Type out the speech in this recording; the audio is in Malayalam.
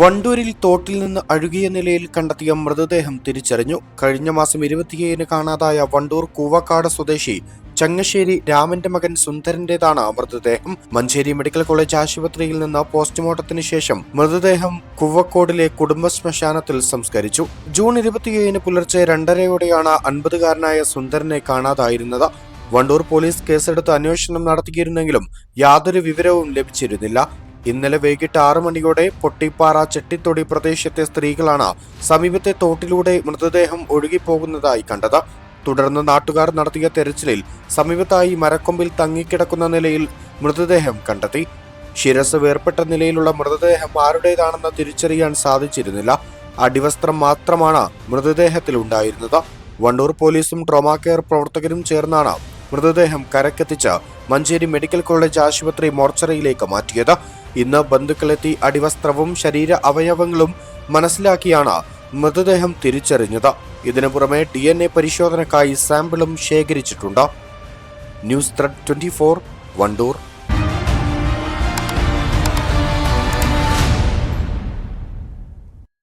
വണ്ടൂരിൽ തോട്ടിൽ നിന്ന് അഴുകിയ നിലയിൽ കണ്ടെത്തിയ മൃതദേഹം തിരിച്ചറിഞ്ഞു. കഴിഞ്ഞ മാസം ഇരുപത്തിയേഴിന് കാണാതായ വണ്ടൂർ കൂവക്കാട് സ്വദേശി ചങ്ങശ്ശേരി രാമന്റെ മകൻ സുന്ദരന്റേതാണ് മൃതദേഹം. മഞ്ചേരി മെഡിക്കൽ കോളേജ് ആശുപത്രിയിൽ നിന്ന് പോസ്റ്റ്മോർട്ടത്തിന് ശേഷം മൃതദേഹം കുവക്കോടിലെ കുടുംബ ശ്മശാനത്തിൽ സംസ്കരിച്ചു. ജൂൺ ഇരുപത്തിയേഴിന് പുലർച്ചെ രണ്ടരയോടെയാണ് അൻപതുകാരനായ സുന്ദരനെ കാണാതായിരുന്നത്. വണ്ടൂർ പോലീസ് കേസെടുത്ത് അന്വേഷണം നടത്തിയിരുന്നെങ്കിലും യാതൊരു വിവരവും ലഭിച്ചിരുന്നില്ല. ഇന്നലെ വൈകിട്ട് ആറു മണിയോടെ പൊട്ടിപ്പാറ ചെട്ടിത്തൊടി പ്രദേശത്തെ സ്ത്രീകളാണ് സമീപത്തെ തോട്ടിലൂടെ മൃതദേഹം ഒഴുകിപ്പോകുന്നതായി കണ്ടത്. തുടർന്ന് നാട്ടുകാർ നടത്തിയ തെരച്ചിലിൽ സമീപത്തായി മരക്കൊമ്പിൽ തങ്ങിക്കിടക്കുന്ന നിലയിൽ മൃതദേഹം കണ്ടെത്തി. ശിരസ് വേർപെട്ട നിലയിലുള്ള മൃതദേഹം ആരുടേതാണെന്ന് തിരിച്ചറിയാൻ സാധിച്ചിരുന്നില്ല. അടിവസ്ത്രം മാത്രമാണ് മൃതദേഹത്തിൽ ഉണ്ടായിരുന്നത്. വണ്ടൂർ പോലീസും ട്രോമാ കെയർ പ്രവർത്തകരും ചേർന്നാണ് മൃതദേഹം കരക്കെത്തിച്ച് മഞ്ചേരി മെഡിക്കൽ കോളേജ് ആശുപത്രി മോർച്ചറിയിലേക്ക് മാറ്റിയത്. ഇന്ന് ബന്ധുക്കളെത്തി അടിവസ്ത്രവും ശരീര അവയവങ്ങളും മനസ്സിലാക്കിയാണ് മൃതദേഹം തിരിച്ചറിഞ്ഞത്. ഇതിനു പുറമെ ഡി എൻ എ പരിശോധനക്കായി സാമ്പിളും ശേഖരിച്ചിട്ടുണ്ട്. News thread twenty four Wandoor.